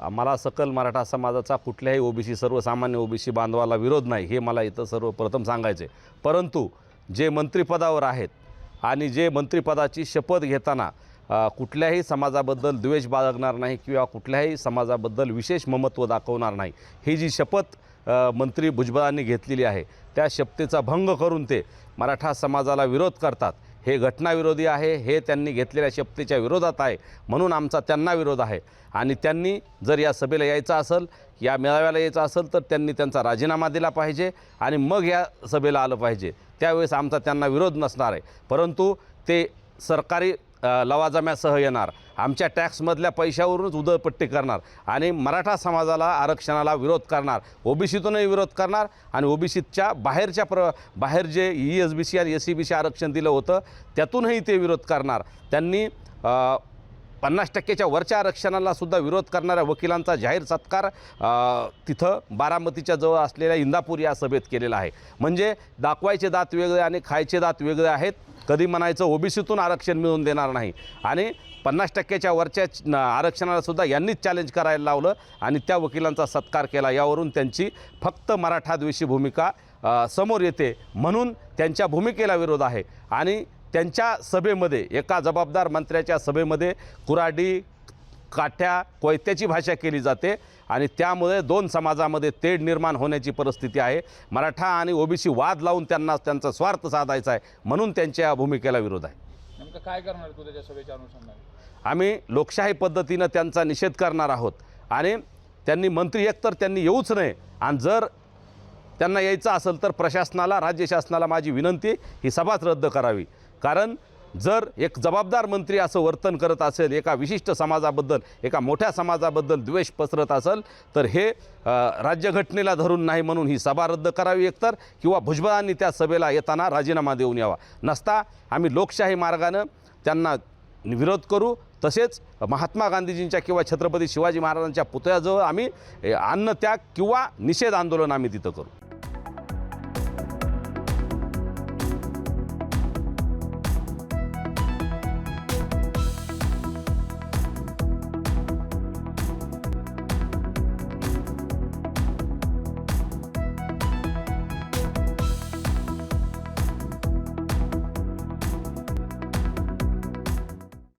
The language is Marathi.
मला सकल मराठा समाजाचा कुठल्याही ओबीसी सर्वसामान्य ओबीसी बांधवाला विरोध नाही हे मला इथं सर्वप्रथम सांगायचे परंतु जे मंत्रिपदावर आहेत आणि जे मंत्रिपदाची शपथ घेताना कुठल्याही समाजाबद्दल द्वेष बाळगणार नाही किंवा कुठल्याही समाजाबद्दल विशेष ममत्व दाखवणार नाही ही जी शपथ मंत्री भुजबळांनी घेतलेली आहे त्या शपथेचा भंग करून ते मराठा समाजाला विरोध करतात. हे घटनाविरोधी आहे हे त्यांनी घेतलेल्या शपथेच्या विरोधात आहे म्हणून आमचा त्यांना विरोध आहे. आणि त्यांनी जर या सभेला यायचं असेल या मेळाव्याला यायचं असेल तर त्यांनी त्यांचा राजीनामा दिला पाहिजे आणि मग या सभेला आलं पाहिजे. त्यावेळेस आमचा त्यांना विरोध नसणार आहे. परंतु ते सरकारी लवाजम्यासह येणार. आमच्या टॅक्समधल्या पैशावरूनच उदळपट्टी करणार आणि मराठा समाजाला आरक्षणाला विरोध करणार. ओबीसीतूनही विरोध करणार आणि ओबीसीच्या बाहेरच्या प्र बाहेर जे ई एस बी सी आणि एस सी बी सी आरक्षण दिलं होतं त्यातूनही ते विरोध करणार. त्यांनी पन्नास टक्केच्या वरच्या आरक्षणाला सुद्धा विरोध करणाऱ्या वकिलांचा जाहीर सत्कार तिथं बारामतीच्या जवळ असलेल्या इंदापूर या सभेत केलेला आहे. म्हणजे दाखवायचे दात वेगळे आणि खायचे दात वेगळे आहेत. कधी म्हणायचं ओबीसीतून आरक्षण मिळवून देणार नाही. आणि पन्नास टक्क्याच्या वरच्या आरक्षणालासुद्धा यांनीच चॅलेंज करायला लावलं आणि त्या वकिलांचा सत्कार केला. यावरून त्यांची फक्त मराठाद्वेषी भूमिका समोर येते म्हणून त्यांच्या भूमिकेला विरोध आहे. आणि त्यांच्या सभेमध्ये एका जबाबदार मंत्र्याच्या सभेमध्ये कुराडी काठ्या कोयत्याची भाषा केली जाते आणि त्यामुळे दोन समाजामध्ये तेढ निर्माण होण्याची परिस्थिती आहे. मराठा आणि ओबीसी वाद लावून त्यांना त्यांचा स्वार्थ साधायचा आहे म्हणून त्यांच्या भूमिकेला विरोध आहे. नेमकं काय करणार तू त्याच्या सभेच्या अनुषंगाने? आम्ही लोकशाही पद्धतीनं त्यांचा निषेध करणार आहोत आणि त्यांनी मंत्री एकतर त्यांनी येऊच नये आणि जर त्यांना यायचं असेल तर प्रशासनाला राज्य शासनाला माझी विनंती ही सभाच रद्द करावी. कारण जर एक जबाबदार मंत्री असं वर्तन करत असेल एका विशिष्ट समाजाबद्दल एका मोठ्या समाजाबद्दल द्वेष पसरत असेल तर हे राज्यघटनेला धरून नाही म्हणून ही सभा रद्द करावी एकतर किंवा भुजबळांनी त्या सभेला येताना राजीनामा देऊन यावा. नसता आम्ही लोकशाही मार्गानं त्यांना विरोध करू तसेच महात्मा गांधीजींच्या किंवा छत्रपती शिवाजी महाराजांच्या पुतळ्याजवळ आम्ही अन्नत्याग किंवा निषेध आंदोलन आम्ही तिथं करू.